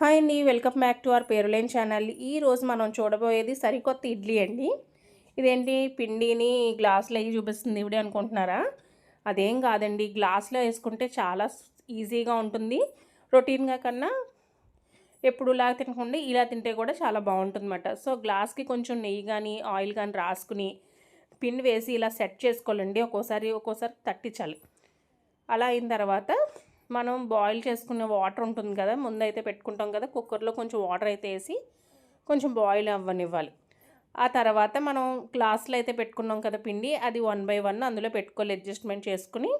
Hi అండి welcome back to our పేరులేని channel. ఈ రోజు మనం చూడబోయేది సరికొత్త ఇడ్లీ అండి. ఇదేంటి పిండిని గ్లాసులో వేసి చూపిస్తుంది ఇవిడే అనుకుంటున్నారా? అదేం కాదండి గ్లాస్లో వేసుకుంటే చాలా ఈజీగా ఉంటుంది. రొటీన్గా కన్నా ఎప్పుడు ఇలా తినకుండా ఇలా తింటే కూడా చాలా బాగుంటుందన్నమాట. సో గ్లాస్కి కొంచెం నెయ్యి కానీ ఆయిల్ కానీ రాసుకుని పిండి వేసి ఇలా సెట్ చేసుకోవాలండి. ఒక్కోసారి ఒక్కోసారి తట్టించాలి. అలా అయిన తర్వాత మనం బాయిల్ చేసుకునే వాటర్ ఉంటుంది కదా ముందైతే పెట్టుకుంటాం కదా కుక్కర్లో కొంచెం వాటర్ అయితే వేసి కొంచెం బాయిల్ అవ్వనివ్వాలి. ఆ తర్వాత మనం గ్లాసులో అయితే పెట్టుకున్నాం కదా పిండి అది వన్ బై వన్ అందులో పెట్టుకోవాలి అడ్జస్ట్మెంట్ చేసుకుని.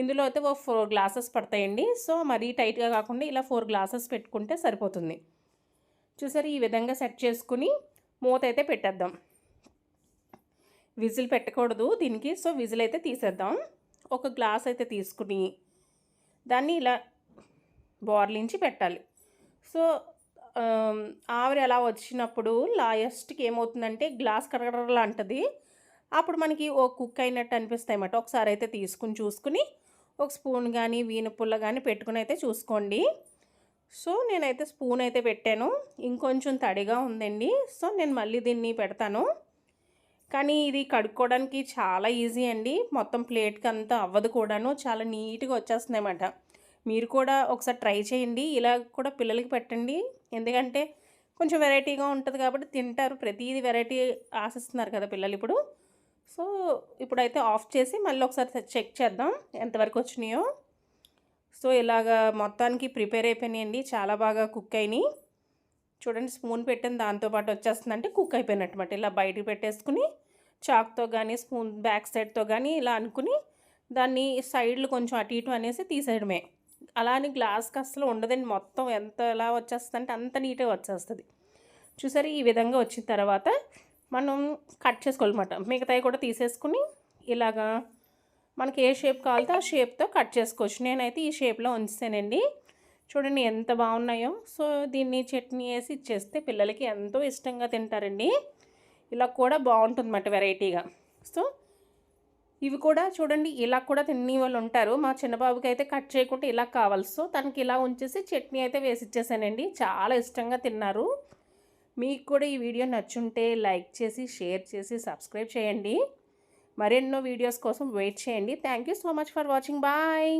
ఇందులో అయితే ఒక ఫోర్ గ్లాసెస్ పడతాయండి. సో మరీ టైట్గా కాకుండా ఇలా ఫోర్ గ్లాసెస్ పెట్టుకుంటే సరిపోతుంది. చూసారు ఈ విధంగా సెట్ చేసుకుని మూత అయితే పెట్టేద్దాం. విజిల్ పెట్టకూడదు దీనికి సో విజిల్ అయితే తీసేద్దాం. ఒక గ్లాస్ అయితే తీసుకుని దాన్ని ఇలా బోర్లించి పెట్టాలి. సో ఆవిరి అలా వచ్చినప్పుడు లాయస్ట్కి ఏమవుతుందంటే గ్లాస్ కరగరలా అంటది అప్పుడు మనకి ఓ కుక్ అయినట్టు అనిపిస్తాయి అన్నమాట. ఒకసారి అయితే తీసుకుని చూసుకుని ఒక స్పూన్ కానీ వీన పుల్ల కానీ పెట్టుకుని అయితే చూసుకోండి. సో నేనైతే స్పూన్ అయితే పెట్టాను. ఇంకొంచెం తడిగా ఉందండి. సో నేను మళ్ళీ దీన్ని పెడతాను. కానీ ఇది కడుక్కోవడానికి చాలా ఈజీ అండి. మొత్తం ప్లేట్కి అంతా అవ్వదు కూడాను. చాలా నీట్గా వచ్చేస్తుంది అన్నమాట. మీరు కూడా ఒకసారి ట్రై చేయండి. ఇలా కూడా పిల్లలకి పెట్టండి. ఎందుకంటే కొంచెం వెరైటీగా ఉంటుంది కాబట్టి తింటారు. ప్రతిదీ వెరైటీ ఆశిస్తున్నారు కదా పిల్లలు ఇప్పుడు. సో ఇప్పుడైతే ఆఫ్ చేసి మళ్ళీ ఒకసారి చెక్ చేద్దాం ఎంతవరకు వచ్చినాయో. సో ఇలాగా మొత్తానికి ప్రిపేర్ అయిపోయినాయండి. చాలా బాగా కుక్ అయినాయి. చూడండి స్పూన్ పెట్టిన దాంతోపాటు వచ్చేస్తుంది. అంటే కుక్ అయిపోయినట్టు ఇలా బయటకు పెట్టేసుకుని చాక్తో కానీ స్పూన్ బ్యాక్ సైడ్తో కానీ ఇలా అనుకుని దాన్ని సైడ్లు కొంచెం అటు ఇటు అనేసి తీసేయడమే. అలా అని గ్లాస్కి అసలు ఉండదండి. మొత్తం ఎంత ఎలా వచ్చేస్తుంది అంటే అంత నీట్గా వచ్చేస్తుంది. చూసారు? ఈ విధంగా వచ్చిన తర్వాత మనం కట్ చేసుకోవాలన్నమాట. మిగతాయి కూడా తీసేసుకుని ఇలాగా మనకి ఏ షేప్ కావాలితే ఆ షేప్తో కట్ చేసుకోవచ్చు. నేనైతే ఈ షేప్లో ఉంచానండి చూడండి ఎంత బాగున్నాయో. సో దీన్ని చట్నీ వేసి ఇచ్చేస్తే పిల్లలకి ఎంతో ఇష్టంగా తింటారండి. ఇలా కూడా బాగుంటుందన్నమాట వెరైటీగా. సో ఇవి కూడా చూడండి ఇలా కూడా తినే వాళ్ళు ఉంటారు. మా చిన్నబాబుకి అయితే కట్ చేయకుండా ఇలా కావాలి. సో తనకి ఇలా ఉంచేసి చట్నీ అయితే వేసి ఇచ్చేసానండి. చాలా ఇష్టంగా తిన్నారు. మీకు కూడా ఈ వీడియో నచ్చుంటే లైక్ చేసి షేర్ చేసి సబ్స్క్రైబ్ చేయండి. మరెన్నో వీడియోస్ కోసం వెయిట్ చేయండి. Thank you so much for watching. Bye.